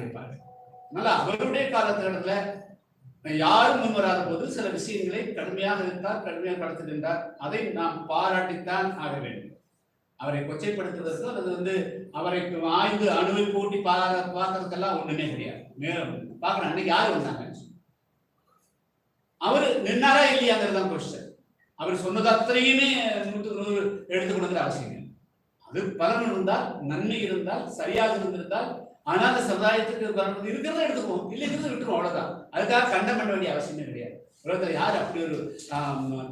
காண்பிப்பார் அதனால அவருடைய காலகட்டத்துல யாரும் முன் வராத போது சில விஷயங்களை கடுமையாக இருந்தார் கடுமையாக கடத்துகின்றார் அதை நாம் பாராட்டித்தான் ஆக வேண்டும். அவரை கொச்சைப்படுத்துவதற்கு அல்லது வந்து அவரை ஆய்ந்து அணுவை போட்டி பாரா பார்க்கறதுக்கெல்லாம் ஒண்ணுமே கிடையாது. மேலும் பார்க்கணும் அன்னைக்கு யார் வந்தாங்க? அவர் நின்னாரா இல்லையாங்கிறது தான் கொஸ்டின் அவர் சொன்னது அத்தனையுமே நூற்று நூறு எடுத்து கொடுக்குற அவசியம் அது பலன் இருந்தால் நன்மை இருந்தால் சரியாக இருந்திருந்தால் ஆனால் அந்த சமுதாயத்துக்கு வரணும். இருக்கிறத எடுத்துக்குவோம். இல்லைங்கிறத விட்டுருவோம் அவ்வளோதான் அதுக்காக கண்டம் பண்ண வேண்டிய அவசியமே கிடையாது. உலகத்தில் யார் அப்படி ஒரு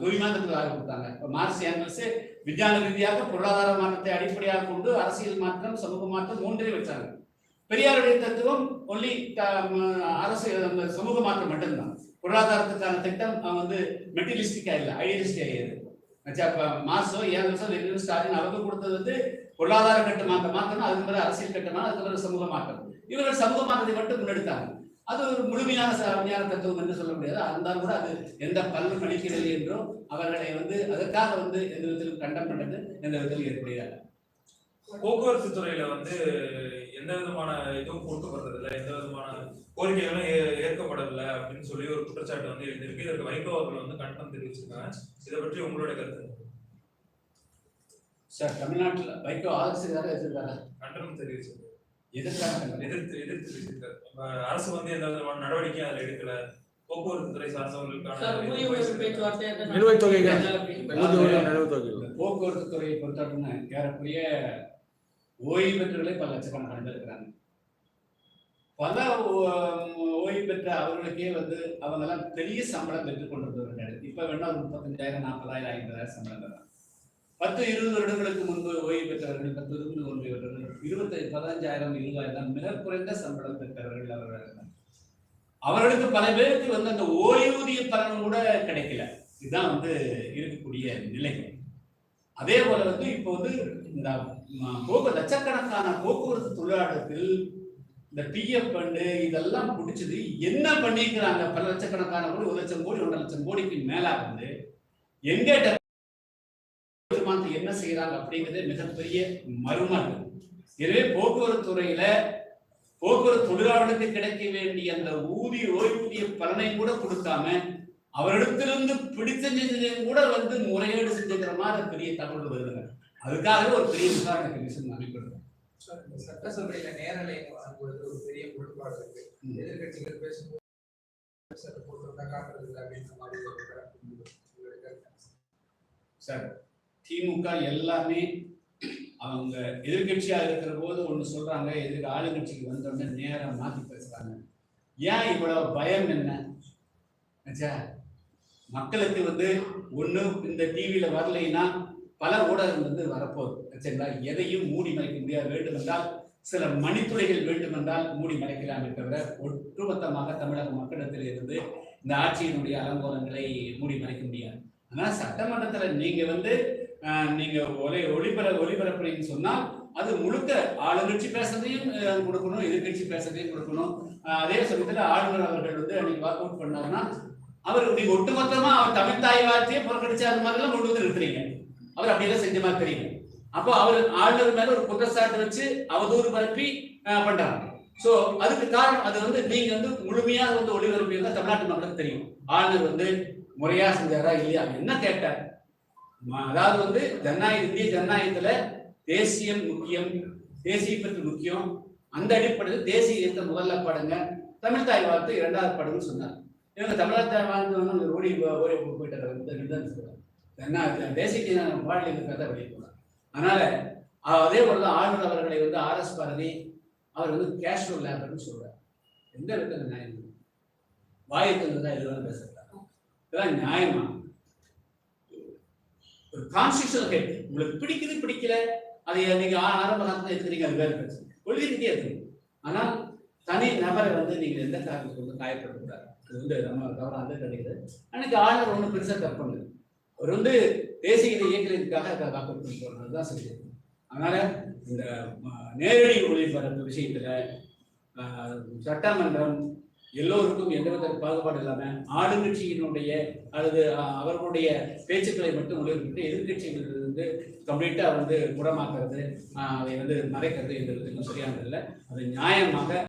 தூய்மாந்தத்துக்கு யார் கொடுத்தாங்க? இப்போ மார்க்ஸ் ஏங்கல்ஸ் விஞ்ஞான ரீதியாக பொருளாதார மாற்றத்தை அடிப்படையாக கொண்டு அரசியல் மாற்றம் சமூக மாற்றம் மூன்றே வச்சாங்க. பெரியாருடைய தத்துவம் ஒன்லி அரசு சமூக மாற்றம் மட்டும்தான். பொருளாதாரத்துக்கான திட்டம் வந்து மெட்டீரியலிஸ்டிக்கா இல்லை ஐடியலிஸ்டிக்கா இருக்கு இப்போ மார்க்ஸோ ஏங்கல்ஸோ லெனினோ ஸ்டாலின் அவங்க கொடுத்தது வந்து பொருளாதார கட்டமாக மாற்றணும் அதுக்கு பிறகு அரசியல் கட்டமாக அதுக்கு பிறகு சமூக மாற்றம். இவர்கள் சமூக மாற்றத்தை மட்டும் முன்னெடுத்தாங்க. அது ஒரு முழுமையான ச- தத்துவம் என்று சொல்ல முடியாது. இருந்தாலும் கூட அது எந்த பலனும் அளிக்கிறது என்றும் அவர்களை வந்து அதற்காக வந்து எந்த விதத்திலும் கண்டம் பண்ணது எந்த விதத்திலும் ஏற்படுகிறார் போக்குவரத்து துறையில வந்து எந்த விதமான இதுவும் கொடுக்கப்படுறது இல்லை எந்த விதமான கோரிக்கைகளும் ஏ- ஏற்கப்படவில்லை அப்படின்னு சொல்லி ஒரு குற்றச்சாட்டு வந்து எழுந்திருக்கு இதற்கு வைகோ அவர்கள் வந்து கண்டனம் தெரிவிச்சிருக்காங்க. இதை பற்றி உங்களுடைய கருத்து? சார் தமிழ்நாட்டில் வைகோ ஆலோசனை எதிர்க்காரா கண்டனம் எதிர்க்காக கண்டனம். எதிர்த்து எதிர்த்து அரசு வந்து எந்த விதமான நடவடிக்கையும் அதில் எடுக்கல. போக்குவரத்து துறை சார்ந்தவர்களுக்கான நிலுவைத் தொகைகள். நிலுவைத் தொகைகள். போக்குவரத்து துறையை ஓய்வு பெற்றவர்களே பல லட்சக்கணக்கான பேர் இருக்கிறாங்க. பல ஓ- ஓய்வு பெற்ற அவர்களுக்கே வந்து அவங்க எல்லாம் பெரிய சம்பளம் பெற்றுக் கொண்டிருந்தவர்கள். இப்ப வேணா ஒரு முப்பத்தஞ்சாயிரம் நாற்பதாயிரம் ஐம்பதாயிரம் சம்பளம் தராங்க பத்து இருபது வருடங்களுக்கு முன்பு ஓய்வு பெற்றவர்கள் பத்து இருபது ஓய்வு பெற்றவர்கள் இருபத்தி பதினஞ்சாயிரம் இருபதாயிரம் மிக குறைந்த சம்பளம் பெற்றவர்கள் அவர்கள். அவர்களுக்கு பல பேருக்கு வந்து அந்த ஓய்வூதிய பலனும் கூட கிடைக்கல. இதுதான் வந்து இருக்கக்கூடிய நிலைகள் அதே போல வந்து இப்போ வந்து இந்த போக்கு லட்சக்கணக்கான போக்குவரத்து தொழிலாளர்கள் இந்த பிஎஃப் ஃபண்டு இதெல்லாம் பிடிச்சது என்ன பண்ணிக்கிறாங்க? பல லட்சக்கணக்கான கோடி ஒரு லட்சம் கோடி ஒன்றரை லட்சம் கோடிக்கு மேலா வந்து எங்கிட்ட மாத்த என்ன செய்யறாங்க அப்படிங்கிறதே மிகப்பெரிய மர்மம் எனவே போக்குவரத்து துறையில போக்குவரத்து தொழிலாளர்களுக்கு கிடைக்க வேண்டிய அந்த ஊதிய ஓய்வூதிய பலனை கூட கொடுக்காம அவரிடத்திலிருந்து பிடித்த செஞ்சதையும் கூட வந்து முறையீடு செஞ்சுக்கிற மாதிரி பெரிய தகவல் வருதுங்க அதுக்காகவே ஒரு பெரிய விசாரணை கமிஷன் இந்த சட்டசபையில நேரலை வழங்குவது ஒரு பெரிய முரண்பாடு இருக்கு. எதிர்கட்சிகள் பேசும்போது சட்டை போட்டு காட்டுறது அப்படின்ற மாதிரி? சார் திமுக எல்லாமே அவங்க எதிர்கட்சியா இருக்கிற போது ஒண்ணு சொல்றாங்க எதிர்க்க ஆளுங்கட்சிக்கு வந்தோடனே நேரம் மாத்தி பேசுறாங்க. ஏன் இவ்வளவு பயம் என்ன? மக்களுக்கு வந்து ஒண்ணு இந்த டிவியில வரலைன்னா பல ஊடகம் வந்து வரப்போகுது. சரிங்களா எதையும் மூடி மறைக்க முடியாது. வேண்டுமென்றால் சில மணித்துளைகள் வேண்டுமென்றால் மூடி மறைக்கலாமே தவிர ஒட்டுமொத்தமாக தமிழக மக்களிடத்தில் இருந்து இந்த ஆட்சியினுடைய அலங்கோலங்களை மூடி மறைக்க முடியாது. ஆனா சட்டமன்றத்துல நீங்க வந்து நீங்க ஒரே ஒளிபர ஒளிபரப்புறீங்கன்னு சொன்னால் அது முழுக்க ஆளுங்கட்சி பேசுறதையும் கொடுக்கணும் எதிர்கட்சி பேசுறதையும் கொடுக்கணும். அதே சமயத்துல ஆளுநர் அவர்கள் வந்து அன்னைக்கு வாக் அவுட் பண்ணாருன்னா அவர் நீங்க ஒட்டுமொத்தமா அவர் தமிழ் தாய் வார்த்தையை அந்த மாதிரிலாம் கொண்டு வந்து நிறுத்துறீங்க. அவர் அப்படியெல்லாம் செஞ்ச மாதிரி தெரியும் அப்போ அவர் ஆளுநர் மேல ஒரு குற்றச்சாட்டு வச்சு அவதூறு பரப்பி பண்றாங்க. சோ அதுக்கு காரணம் அது வந்து நீங்க வந்து முழுமையாக வந்து ஒளிபரப்பியிருந்தா தமிழ்நாட்டு மக்களுக்கு தெரியும். ஆளுநர் வந்து முறையா செஞ்சாரா இல்லையா? என்ன கேட்டார்? அதாவது வந்து ஜனநாயக இந்திய ஜனநாயகத்துல தேசியம் முக்கியம் தேசிய பற்றி முக்கியம். அந்த அடிப்படையில் தேசிய இயக்கத்தை முதல்ல படுங்க. தமிழ் தாய் வாழ்த்து இரண்டாவது படுங்கன்னு சொன்னார். இவங்க தமிழர் தாய் வாழ்த்து வந்து ஓடி ஓடி போயிட்டாரு. சொல்றாங்க தேசிய பாடல். கதை வெளியே போனார் அதனால அதே போல ஆளுநர் அவர்களை வந்து ஆர் எஸ் பாரதி அவர் வந்து கேஷுவல் லேபர்னு சொல்றாரு. எந்த விதத்துல நியாயம்? இருக்கு? தான் எதுவும் பேசுறாங்க இதெல்லாம் நியாயமா? ஒரு கான்ஸ்டியூஷனல் ஹெட் உங்களுக்கு பிடிக்குது பிடிக்கல? அதை நீங்க ஆரம்ப காலத்துல எடுக்கிறீங்க அது வேற பிரச்சனை. கொள்கை ரீதியா இருக்கு. ஆனால் தனி நபரை வந்து நீங்க எந்த காரணத்துக்கு வந்து காயப்படக்கூடாது அது வந்து நம்ம தவறாக வந்து கிடைக்கிறது எனக்கு ஆளுநர் ஒன்றும் பெருசாக தப்பு இல்லை அவர் வந்து தேசிய இதை இயக்கிறதுக்காக காப்பீடு போடுறது தான் சரி. அதனால இந்த நேரடி ஒளிபரப்பு விஷயத்துல சட்டமன்றம் எல்லோருக்கும் எந்தவித பாகுபாடு இல்லாம ஆளுங்கட்சியினுடைய அல்லது அவர்களுடைய பேச்சுக்களை மட்டும் ஒளிபரப்பிட்டு எதிர்கட்சிகள் வந்து கம்ப்ளீட்டா வந்து குணமாக்குறது அதை வந்து மறைக்கிறது எந்த சரியானது சரியானதில்லை. அது நியாயமாக